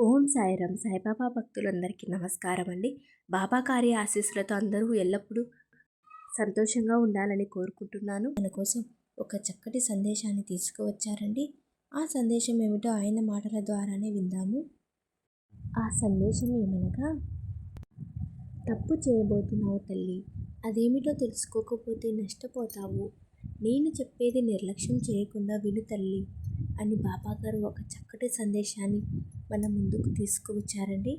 ఓం సాయిరామ్. సాయిబాబా భక్తులందరికీ నమస్కారం అండి బాబా కార్య ఆశీస్సులతో అందరూ ఎల్లప్పుడూ సంతోషంగా ఉండాలని కోరుకుంటున్నాను. మన కోసం ఒక చక్కటి సందేశాన్ని తీసుకువచ్చారండి. ఆ సందేశం ఏమిటో ఆయన మాటల ద్వారానే విందాము. ఆ సందేశం ఏమనగా తప్పు చేయబోతున్నావు తల్లి. అదేమిటో తెలుసుకోకపోతే నష్టపోతావు. నేను చెప్పేది నిర్లక్ష్యం చేయకుండా విను తల్లి. అని బాబాగారు ఒక చక్కటి సందేశాన్ని మన ముందుకు తీసుకువచ్చారండి.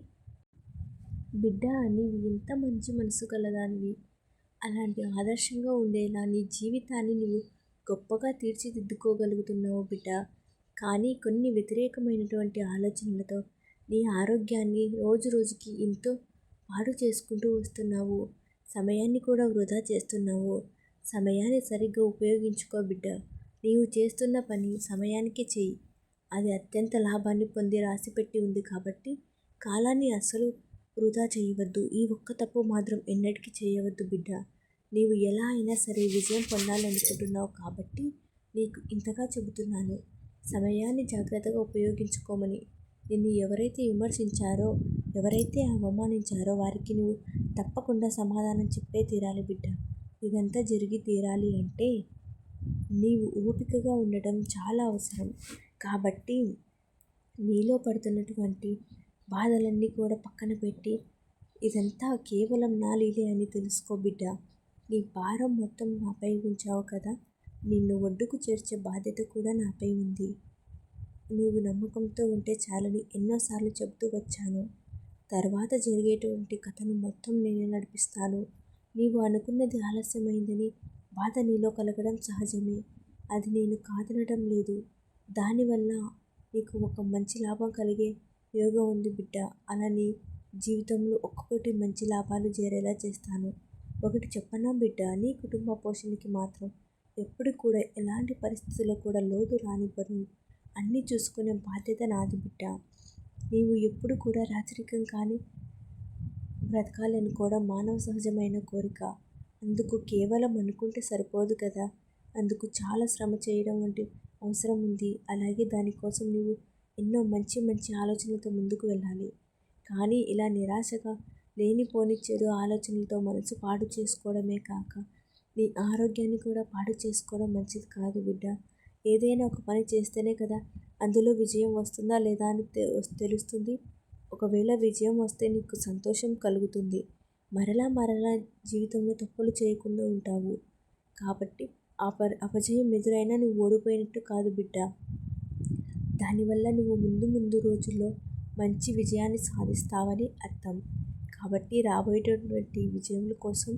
బిడ్డ నీవు ఎంత మంచి మనసు గలదానివి. అలాంటి ఆదర్శంగా ఉండేలా నీ జీవితాన్ని నీవు గొప్పగా తీర్చిదిద్దుకోగలుగుతున్నావు బిడ్డ. కానీ కొన్ని వ్యతిరేకమైనటువంటి ఆలోచనలతో నీ ఆరోగ్యాన్ని రోజు రోజుకి ఎంతో పాడు చేసుకుంటూ వస్తున్నావు. సమయాన్ని కూడా వృధా చేస్తున్నావు. సమయాన్ని సరిగ్గా ఉపయోగించుకో బిడ్డ. నీవు చేస్తున్న పని సమయానికి చెయ్యి అది అత్యంత లాభాన్ని పొంది రాసిపెట్టి ఉంది కాబట్టి కాలాన్ని అస్సలు వృధా చేయవద్దు. ఈ ఒక్క తప్పు మాత్రం ఎన్నటికీ చేయవద్దు బిడ్డ. నీవు ఎలా అయినా సరే విజయం పొందాలనుకుంటున్నావు కాబట్టి నీకు ఇంతగా చెబుతున్నాను. సమయాన్ని జాగ్రత్తగా ఉపయోగించుకోమని. నిన్ను ఎవరైతే విమర్శించారో ఎవరైతే అవమానించారో వారికి నువ్వు తప్పకుండా సమాధానం చెప్పే తీరాలి బిడ్డ. ఇదంతా జరిగి తీరాలి అంటే నీవు ఓపికగా ఉండటం చాలా అవసరం. కాబట్టి నీలో పడుతున్నటువంటి బాధలన్నీ కూడా పక్కన పెట్టి ఇదంతా కేవలం నా లీలే అని తెలుసుకో బిడ్డ. నీ భారం మొత్తం నాపై ఉంచావు కదా. నిన్ను ఒడ్డుకు చేర్చే బాధ్యత కూడా నాపై ఉంది. నీవు నమ్మకంతో ఉంటే చాలని ఎన్నోసార్లు చెబుతూ వచ్చాను. తర్వాత జరిగేటువంటి కథను మొత్తం నేనే నడిపిస్తాను. నీవు అనుకున్నది ఆలస్యమైందని బాధ నీలో కలగడం సహజమే. అది నేను కాదనడం లేదు. దానివల్ల నీకు ఒక మంచి లాభం కలిగే యోగం ఉంది బిడ్డ. అలా నీ జీవితంలో ఒక్కొక్కటి మంచి లాభాలు చేరేలా చేస్తాను. ఒకటి చెప్పనా బిడ్డ? నీ కుటుంబ పోషణకి మాత్రం ఎప్పుడు కూడా ఎలాంటి పరిస్థితుల్లో కూడా లోటు రానివ్వను అన్నీ చూసుకునే బాధ్యత నాది బిడ్డ. నీవు ఎప్పుడు కూడా రాచరికం కానీ బ్రతకాలనుకోవడం మానవ సహజమైన కోరిక. అందుకు కేవలం అనుకుంటే సరిపోదు కదా. అందుకు చాలా శ్రమ చేయడం వంటి అవసరం ఉంది. అలాగే దానికోసం నువ్వు ఎన్నో మంచి మంచి ఆలోచనలతో ముందుకు వెళ్ళాలి. కానీ ఇలా నిరాశగా లేనిపోని చెడు ఆలోచనలతో మనసు పాడు చేసుకోవడమే కాక నీ ఆరోగ్యాన్ని కూడా పాడు చేసుకోవడం మంచిది కాదు బిడ్డ. ఏదైనా ఒక పని చేస్తేనే కదా అందులో విజయం వస్తుందా లేదా అని తెలుస్తుంది. ఒకవేళ విజయం వస్తే నీకు సంతోషం కలుగుతుంది. మరలా మరలా జీవితంలో తప్పులు చేయకుండా ఉంటావు. కాబట్టి అప అపజయం ఎదురైనా నువ్వు ఓడిపోయినట్టు కాదు బిడ్డ. దానివల్ల నువ్వు ముందు ముందు రోజుల్లో మంచి విజయాన్ని సాధిస్తావని అర్థం. కాబట్టి రాబోయేటటువంటి విజయముల కోసం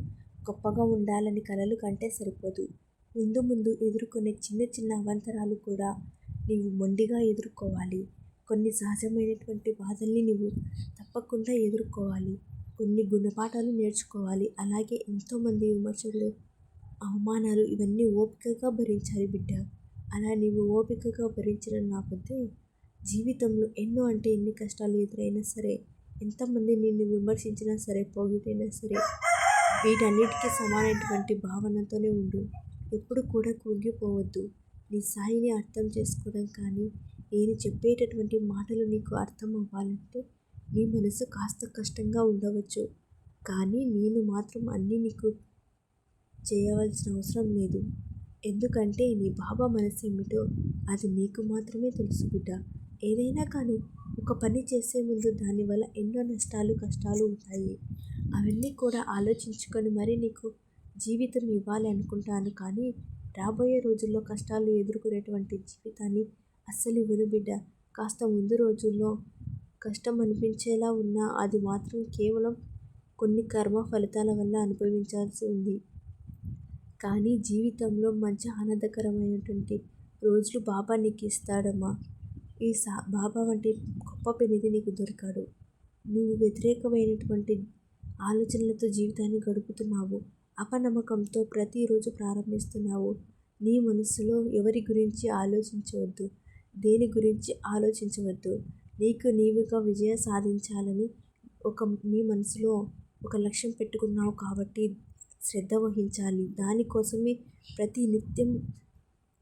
గొప్పగా ఉండాలని కలలు కంటే సరిపోదు. ముందు ముందు ఎదుర్కొనే చిన్న చిన్న అవంతరాలు కూడా నీవు మొండిగా ఎదుర్కోవాలి. కొన్ని సహజమైనటువంటి బాధల్ని నువ్వు తప్పకుండా ఎదుర్కోవాలి. కొన్ని గుణపాఠాలు నేర్చుకోవాలి. అలాగే ఎంతోమంది విమర్శలు అవమానాలు ఇవన్నీ ఓపికగా భరించాలి బిడ్డ. అలా నీవు ఓపికగా భరించడం నాకొద్దే. జీవితంలో ఎన్నో అంటే ఎన్ని కష్టాలు ఎదురైనా సరే ఎంతమంది నిన్ను విమర్శించినా సరే పోగిటైనా సరే వీటన్నిటికీ సమానమైనటువంటి భావనతోనే ఉండు. ఎప్పుడు కూడా కుంగిపోవద్దు. నీ స్థాయిని అర్థం చేసుకోవడం కానీ నేను చెప్పేటటువంటి మాటలు నీకు అర్థం అవ్వాలంటే నీ మనసు కాస్త కష్టంగా ఉండవచ్చు. కానీ నేను మాత్రం అన్నీ నీకు చేయవలసిన అవసరం లేదు. ఎందుకంటే నీ బాబా మనసు ఏమిటో అది నీకు మాత్రమే తెలుసు బిడ్డ. ఏదైనా కానీ ఒక పని చేసే ముందు దానివల్ల ఎన్నో నష్టాలు కష్టాలు ఉంటాయి. అవన్నీ కూడా ఆలోచించుకొని మరీ నీకు జీవితం ఇవ్వాలి అనుకుంటాను కానీ రాబోయే రోజుల్లో కష్టాలు ఎదుర్కొనేటువంటి జీవితాన్ని అస్సలు ఇవ్వను బిడ్డ. కాస్త ముందు రోజుల్లో కష్టం అనిపించేలా ఉన్నా అది మాత్రం కేవలం కొన్ని కర్మ ఫలితాల వల్ల అనుభవించాల్సి ఉంది. కానీ జీవితంలో మంచి ఆనందకరమైనటువంటి రోజులు బాబా నీకు ఇస్తాడమ్మా ఈ సా బాబా వంటి గొప్ప పెనిది నీకు దొరికాడు. నువ్వు వ్యతిరేకమైనటువంటి ఆలోచనలతో జీవితాన్ని గడుపుతున్నావు. అపనమ్మకంతో ప్రతిరోజు ప్రారంభిస్తున్నావు. నీ మనసులో ఎవరి గురించి ఆలోచించవద్దు. దేని గురించి ఆలోచించవద్దు. నీకు నీవుగా విజయం సాధించాలని ఒక నీ మనసులో ఒక లక్ష్యం పెట్టుకున్నావు కాబట్టి శ్రద్ధ వహించాలి. దానికోసమే ప్రతి నిత్యం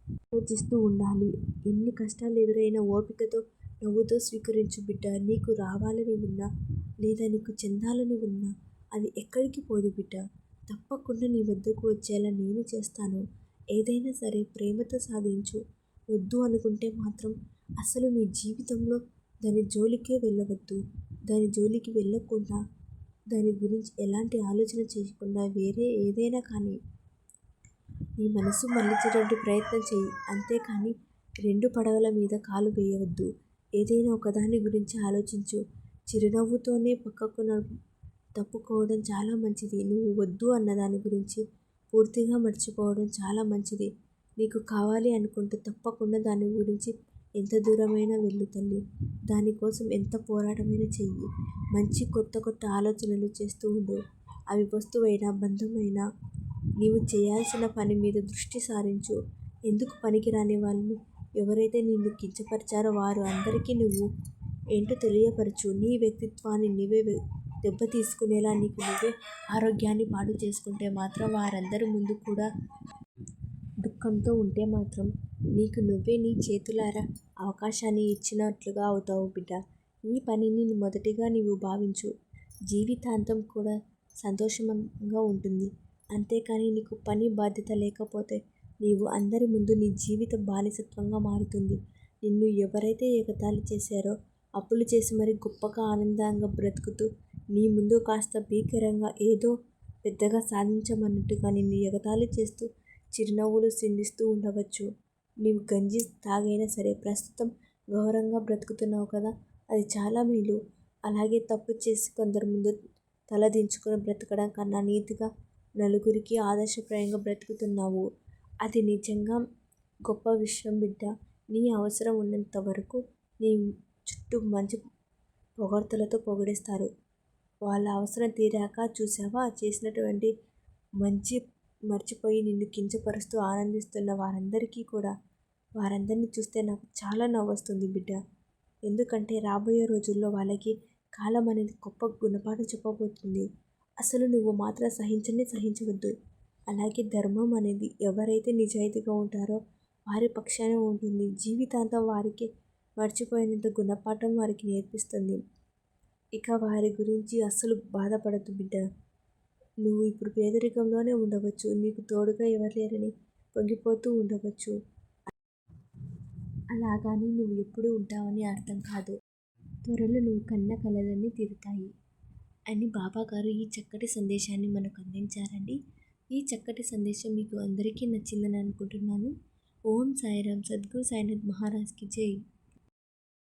ఆలోచిస్తూ ఉండాలి. ఎన్ని కష్టాలు ఎదురైనా ఓపికతో నవ్వుతో స్వీకరించు బిడ్డ. నీకు రావాలని ఉన్నా లేదా నీకు చెందాలని ఉన్నా అది ఎక్కడికి పోదు బిడ్డ. తప్పకుండా నీ వద్దకు వచ్చేలా నేను చేస్తాను. ఏదైనా సరే ప్రేమతో సాధించు. వద్దు అనుకుంటే మాత్రం అసలు నీ జీవితంలో దాని జోలికే వెళ్ళవద్దు. దాని జోలికి వెళ్ళకుండా దాని గురించి ఎలాంటి ఆలోచన చేయకుండా వేరే ఏదైనా కానీ నీ మనసు మళ్ళించేటువంటి ప్రయత్నం చేయి. అంతేకాని రెండు పడవల మీద కాలు వేయవద్దు. ఏదైనా ఒకదాని గురించి ఆలోచించు. చిరునవ్వుతోనే పక్కకు తప్పుకోవడం చాలా మంచిది. నువ్వు వద్దు అన్న దాని గురించి పూర్తిగా మర్చిపోవడం చాలా మంచిది. నీకు కావాలి అనుకుంటే తప్పకుండా దాని గురించి ఎంత దూరమైనా వెళ్ళు తల్లి. దానికోసం ఎంత పోరాటమైనా చెయ్యి. మంచి కొత్త కొత్త ఆలోచనలు చేస్తూ ఉండు. అవి వస్తువైనా బంధమైనా నీవు చేయాల్సిన పని మీద దృష్టి సారించు. ఎందుకు పనికిరాని వాళ్ళు ఎవరైతే నిన్ను కించపరిచారో వారు అందరికీ నువ్వు ఏంటో తెలియపరచు. నీ వ్యక్తిత్వాన్ని నీవే దెబ్బ తీసుకునేలా నీకు నువ్వే ఆరోగ్యాన్ని పాడు చేసుకుంటే మాత్రం వారందరి ముందు కూడా దుఃఖంతో ఉంటే మాత్రం నీకు నువ్వే నీ చేతులారా అవకాశాన్ని ఇచ్చినట్లుగా అవుతావు బిడ్డ. నీ పనిని మొదటిగా నీవు భావించు. జీవితాంతం కూడా సంతోషంగా ఉంటుంది. అంతేకాని నీకు పని బాధ్యత లేకపోతే నీవు అందరి ముందు నీ జీవిత బానిసత్వంగా మారుతుంది. నిన్ను ఎవరైతే ఎగతాళి చేశారో అప్పులు చేసి మరి గొప్పగా ఆనందంగా బ్రతుకుతూ నీ ముందు కాస్త భీకరంగా ఏదో పెద్దగా సాధించమన్నట్టుగా నిన్ను ఎగతాళి చేస్తూ చిరునవ్వులు సిందిస్తూ ఉండవచ్చు. నీవు గంజి తాగైనా సరే ప్రస్తుతం గౌరవంగా బ్రతుకుతున్నావు కదా అది చాలా మేలు. అలాగే తప్పు చేసి కొందరి ముందు తలదించుకొని బ్రతకడం కన్నా నీతిగా నలుగురికి ఆదర్శప్రాయంగా బ్రతుకుతున్నావు. అది నిజంగా గొప్ప విషయం బిడ్డ. నీ అవసరం ఉన్నంత వరకు నీ చుట్టూ మంచి పొగడ్తలతో పొగిడేస్తారు. వాళ్ళ అవసరం తీరాక చూసావా చేసినటువంటి మంచి మర్చిపోయి నిన్ను కించపరుస్తూ ఆనందిస్తున్న వారందరికీ కూడా వారందరినీ చూస్తే నాకు చాలా నవ్వొస్తుంది బిడ్డ. ఎందుకంటే రాబోయే రోజుల్లో వాళ్ళకి కాలం అనేది గొప్ప గుణపాఠం చెప్పబోతుంది. అసలు నువ్వు మాత్రం సహించని సహించవద్దు. అలాగే ధర్మం అనేది ఎవరైతే నిజాయితీగా ఉంటారో వారి పక్షాన ఉంటుంది. జీవితాంతం వారికి మర్చిపోయినంత గుణపాఠం వారికి నేర్పిస్తుంది. ఇక వారి గురించి అస్సలు బాధపడద్దు బిడ్డ. నువ్వు ఇప్పుడు పేదరికంలోనే ఉండవచ్చు. నీకు తోడుగా ఎవరు లేరని పొంగిపోతూ ఉండవచ్చు. అలాగని నువ్వు ఎప్పుడు ఉంటావని అర్థం కాదు. త్వరలో నువ్వు కన్న కలలన్నీ తీరుతాయి. అని బాబాగారు ఈ చక్కటి సందేశాన్ని మనకు అందించారండి. ఈ చక్కటి సందేశం మీకు అందరికీ నచ్చిందని అనుకుంటున్నాను. ఓం సాయిరామ్ సద్గురు సాయినాథ్ మహారాజ్కి జై.